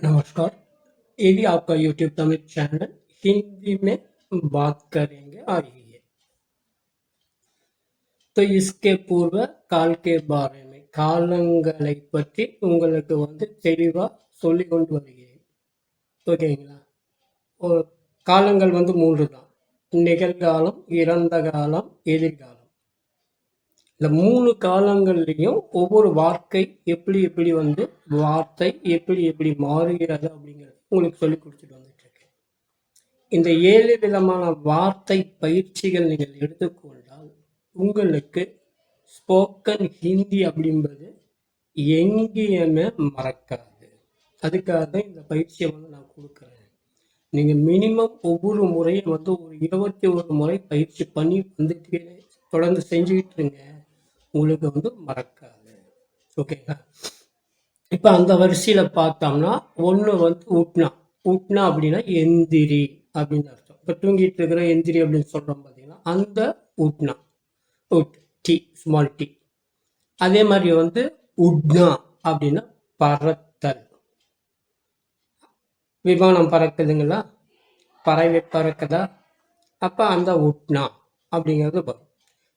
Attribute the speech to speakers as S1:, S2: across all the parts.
S1: नमस्कार ये भी आपका YouTube तमिल चैनल हिंदी में बात करेंगे आ रही है तो इसके पूर्व கால் के बारे में காலங்களை பற்றி உங்களுக்கு வந்து தெளிவா சொல்லி கொண்டு வருகிறேன் ஓகேங்களா ஒரு காலங்கள் வந்து மூன்று தான் நிகழ்காலம் இறந்த காலம் எதிர்காலம் இந்த மூணு காலங்கள்லையும் ஒவ்வொரு வார்த்தை எப்படி எப்படி வந்து வார்த்தை எப்படி எப்படி மாறுகிறது அப்படிங்கிறது உங்களுக்கு சொல்லி கொடுத்துட்டு வந்துட்டு இருக்கேன். இந்த ஏழு விதமான வார்த்தை பயிற்சிகள் நீங்கள் எடுத்துக்கொண்டால் உங்களுக்கு ஸ்போக்கன் ஹிந்தி அப்படின்றது எங்கேயுமே மறக்காது. அதுக்காக தான் இந்த பயிற்சியை வந்து நான் கொடுக்குறேன். நீங்கள் மினிமம் ஒவ்வொரு முறையும் வந்து ஒரு இருபத்தி ஒரு முறை பயிற்சி பண்ணி வந்துட்டு தொடர்ந்து செஞ்சுக்கிட்டு இருங்க. உங்களுக்கு வந்து மறக்காது. ஓகேங்களா இப்போ அந்த வரிசையில் பார்த்தோம்னா ஒன்று வந்து உட்னா. உட்னா அப்படின்னா எந்திரி அப்படின்னு அர்த்தம். இப்போ தூங்கிட்டு இருக்கிற எந்திரி அப்படின்னு சொல்கிறோம் பார்த்தீங்கன்னா அந்த உட்னா. உட் டி ஸ்மால் டி அதே மாதிரி வந்து உட்னா அப்படின்னா பறத்தல். விமானம் பறக்குதுங்களா? பறவை பறக்குதா? அப்போ அந்த உட்னா அப்படிங்கிறது வரும்.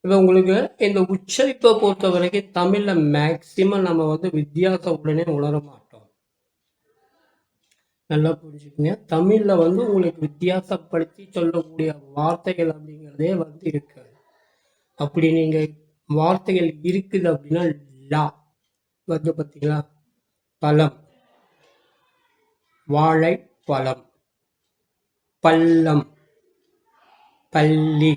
S1: இப்போ உங்களுக்கு இந்த உச்சரிப்பை பொறுத்த வரைக்கும் தமிழில் மேக்சிமம் நம்ம வந்து வித்தியாசம் உடனே உணர மாட்டோம். நல்லா புரிஞ்சுக்கங்க. தமிழில் வந்து உங்களுக்கு வித்தியாசப்படுத்தி சொல்லக்கூடிய வார்த்தைகள் அப்படிங்கிறதே வந்து இருக்காது. அப்படி நீங்கள் வார்த்தைகள் இருக்குது அப்படின்னா லா. வந்து பார்த்தீங்களா பழம். வாழை பழம் பள்ளம். பள்ளி.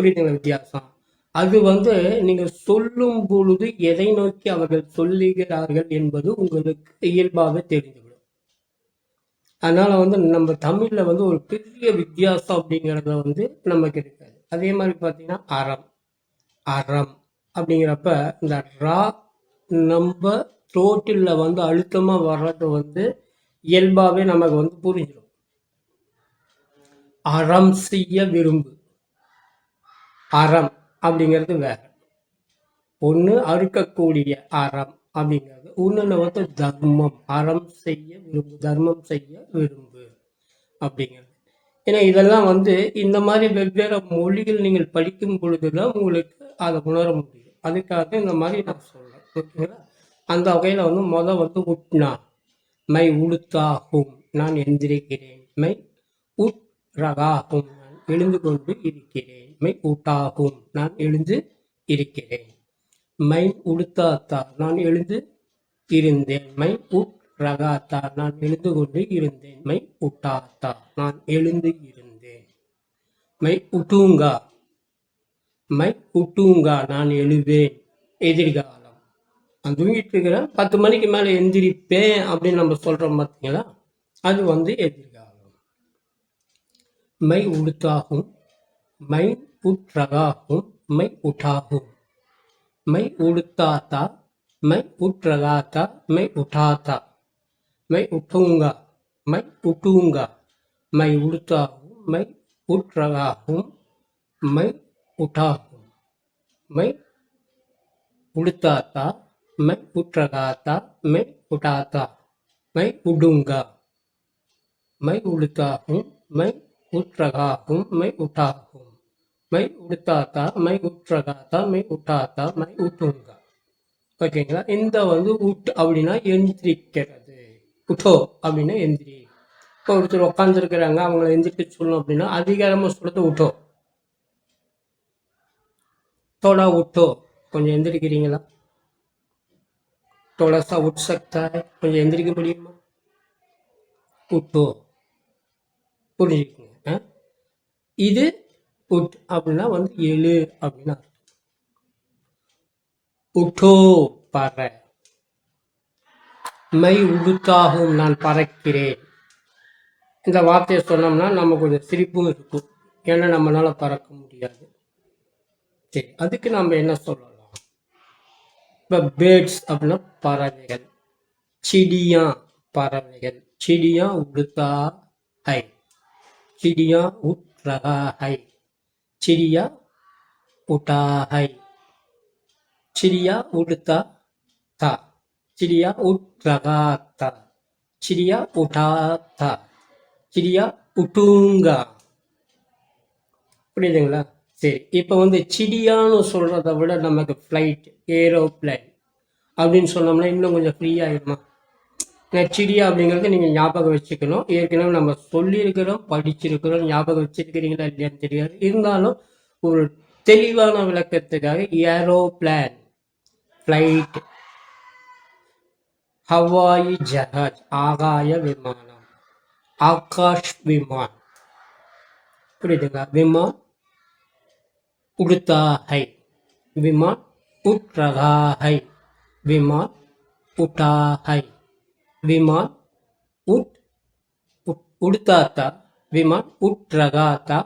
S1: புரியுதுங்களா வித்தியாசம். அது வந்து நீங்க சொல்லும் பொழுது எதை நோக்கி அவர்கள் சொல்லுகிறார்கள் என்பது உங்களுக்கு இயல்பாக தெரிந்துவிடும். அதனால வந்து நம்ம தமிழ்ல வந்து ஒரு பெரிய வித்தியாசம் அப்படிங்கிறத வந்து நமக்கு இருக்காது அதே மாதிரி பார்த்தீங்கன்னா அறம். அறம் அப்படிங்கிறப்ப இந்த ரா நம்ம த்ரோட்டில் வந்து அழுத்தமாக வர்றது வந்து இயல்பாகவே நமக்கு வந்து புரிஞ்சிடும். அறம் செய்ய விரும்பு. அறம் அப்படிங்கிறது வேற. ஒன்று அறுக்கக்கூடிய அறம் அப்படிங்கிறது. இன்னொன்று வந்து தர்மம். அறம் செய்ய விரும்பு தர்மம் செய்ய விரும்பு அப்படிங்கிறது. ஏன்னா இதெல்லாம் வந்து இந்த மாதிரி வெவ்வேறு மொழிகள் நீங்கள் படிக்கும் பொழுதுதான் உங்களுக்கு அதை உணர முடியும். அதுக்காக இந்த மாதிரி நான் சொல்றேன். ஓகேங்களா? அந்த வகையில் வந்து முத வந்து உட்னா. மை உளுத்தாகும் நான் எந்திரிக்கிறேன். மை உட் ரகாகும் எழுந்து கொண்டு இருக்கிறேன். மை ஊட்டாகும் நான் எழுந்து இருக்கிறேன். மை உடுத்தாத்தா நான் எழுந்து இருந்தேன். மை உட் ரகாத்தா நான் எழுந்து கொண்டு இருந்தேன். மை உட்டாத்தா நான் எழுந்து இருந்தேன். மை உட்டூங்கா. மை உட்டூங்கா. நான் எழுவேன். எதிர்காலம். நான் தூங்கிட்டு இருக்கிறேன். பத்து மணிக்கு மேலே எந்திரிப்பேன் அப்படின்னு நம்ம சொல்றோம் பார்த்தீங்களா அது வந்து எதிர்காலம். मैं उड़ता हूँ मैं उठ रहा हूँ मैं उठा हूँ मैं उड़ता था मैं उठ रहा था मैं उठा था मैं उठूँगा मैं उठूँगा मैं उड़ता हूँ मैं उठ रहा हूँ मैं उठा हूँ मैं उड़ता था मैं उठ रहा था मैं उठाता मैं उड़ूँगा मैं उड़ता हूँ मैं उठ रहा हूँ मैं उठा हूँ மை உடுத்தாத்தா மை உற்றகாத்தா மை உட்டாத்தா மை உட்டுங்கா ஓகேங்களா இந்த வந்து உட் அப்படின்னா எந்திரிக்கிறது உட்டோ அப்படின்னா எந்திரி இப்போ ஒருத்தர் உட்காந்துருக்கிறாங்க அவங்கள எந்திரிக்க சொல்லணும் அப்படின்னா அதிகாரமாக சொல்றது உட்டோ தோடா உட்டோ கொஞ்சம் எந்திரிக்கிறீங்களா थोड़ा सा उठ सकता கொஞ்சம் எந்திரிக்க முடியுமா உட்டோ புரிஞ்சுக்கோங்க இது உட் அப்படின்னா வந்து எழு அப்படின்னா உட்டோ பற. மை உடுத்தாகும் நான் பறக்கிறேன். இந்த வார்த்தையை சொன்னோம்னா நம்ம கொஞ்சம் சிரிப்பும் இருக்கும். ஏன்னா நம்மளால பறக்க முடியாது. சரி அதுக்கு நம்ம என்ன சொல்லலாம்? இப்போ பேர்ட்ஸ் அப்படின்னா பறவைகள். சிடியா பறவைகள். சிடியா உடுத்தா ஹை சிடியா உட் ராஹை சிரியா உட்டாஹை சிரியா உடுத்தா தா சிரியா உட்ரகாத்தா சிரியா உட்டாத்தா சிரியா உட்டுங்கா புரியுதுங்களா? சரி இப்போ வந்து சிடியான்னு சொல்றதை விட நமக்கு ஃப்ளைட் ஏரோப்ளைன் அப்படின்னு சொன்னோம்னா இன்னும் கொஞ்சம் ஃப்ரீயாகிடுமா ஹெச்டி அப்படிங்கிறது நீங்கள் ஞாபகம் வச்சுக்கணும். ஏற்கனவே நம்ம சொல்லியிருக்கிறோம் படிச்சிருக்கிறோம் ஞாபகம் வச்சிருக்கிறீங்களா இல்லையான்னு தெரியாது. இருந்தாலும் ஒரு தெளிவான விளக்கத்துக்காக ஏரோப்ளான் ஃப்ளைட் ஹவாயி ஜஹாஜ் ஆகாய விமானம் ஆகாஷ் விமான். புரியுதுங்க விமான் உடுத்தாஹை விமான் உட்ரகாஹை விமான் உட்டாஹை. விமான் உட் உடுத்தாத்தா விமான் உட்ரகாத்தா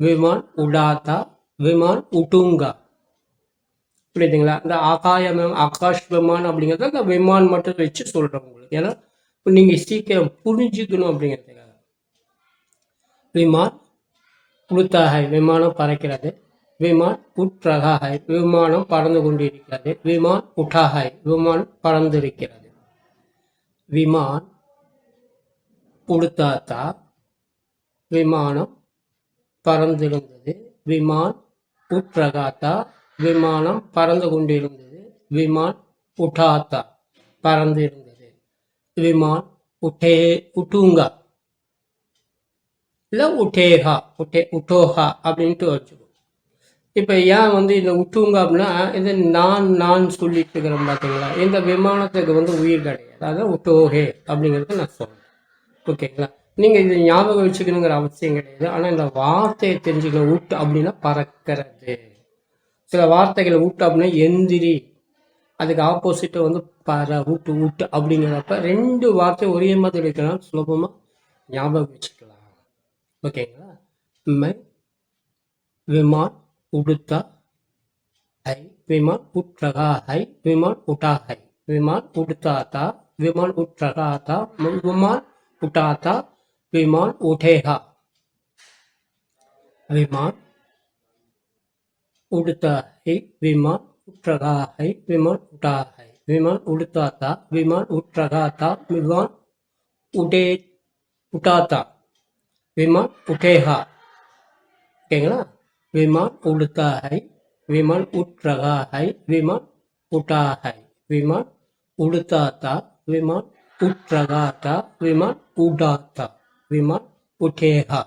S1: விமான் உடாத்தா விமான் உட்டுங்கா புரியுதுங்களா? இந்த ஆகாயம் ஆகாஷ் விமான் அப்படிங்கிறத அந்த விமான் மட்டும் வச்சு சொல்கிறேன் உங்களுக்கு. ஏன்னா நீங்கள் சீக்கிரம் புரிஞ்சுக்கணும் அப்படிங்கிறதுக்காக. விமான் உளுத்தாகை விமானம் பறக்கிறது. விமான் உற்றகாகை விமானம் பறந்து கொண்டிருக்கிறது. விமான் உட்டாகை விமானம் பறந்திருக்கிறது. விமான் உடுத்தாத்தா விமானம் பறந்திருந்தது விமான் உட்பிரகாத்தா விமானம் பறந்து கொண்டிருந்தது விமான் உட்டாத்தா பறந்து இருந்தது விமான் உட்டே உட்டுங்கா. இல்லை உட்டேஹா உட்டே உட்டோஹா அப்படின்ட்டு வச்சுக்கோ. இப்போ ஏன் வந்து இந்த உட்டுங்க அப்படின்னா இது நான் நான் சொல்லிட்டு இருக்கிறேன் பார்த்தீங்களா இந்த விமானத்துக்கு வந்து உயிர் கிடையாது. அதாவது ஒட்டோஹே அப்படிங்கிறத நான் சொல்கிறேன் ஓகேங்களா நீங்கள் இது ஞாபகம் வச்சுக்கணுங்கிற அவசியம் கிடையாது. ஆனா இந்த வார்த்தையை தெரிஞ்சுக்கணும். ஊட்டு அப்படின்னா பறக்கிறது. சில வார்த்தைகளை ஊட்டு அப்படின்னா எந்திரி. அதுக்கு ஆப்போசிட்டு வந்து பற ஊட்டு ஊட்டு அப்படிங்கிறப்ப ரெண்டு வார்த்தையும் ஒரே மாதிரி இருக்கலாம் சுலபமா ஞாபகம் வச்சுக்கலாம். ஓகேங்களா மை விமான் உடுத்தா ஐ விமான் உற்றகா ஐ விமான் உட்டா ஐ. விமான் உடுத்தாத்தா विमान उठ रहा था विमान उठा था विमान उठेगा विमान उड़ता है विमान उठ रहा है विमान उठा है विमान उड़ता था विमान उठ रहा था विमान उठे उठा था विमान उठेगा ஓகேங்களா विमान उड़ता है विमान उठ रहा है विमान उठा है विमान उड़ता था विमान उठ रहा था विमान उड़ा था विमान उठेगा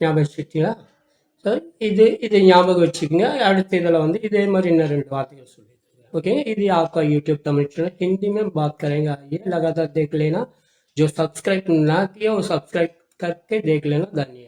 S1: ஞாபகம் வச்சுக்கிட்டீங்களா ஸோ இது இது ஞாபகம் வச்சுக்கோங்க அடுத்த இதில் வந்து இதே மாதிரி இன்னும் ரெண்டு வார்த்தைகள் சொல்லியிருக்கேன் ओके यदि आपका यूट्यूब तमिल चैनल हिंदी में बात करेंगे आइए लगातार देख लेना जो सब्सक्राइब ना किया वो सब्सक्राइब करके देख लेना धन्यवाद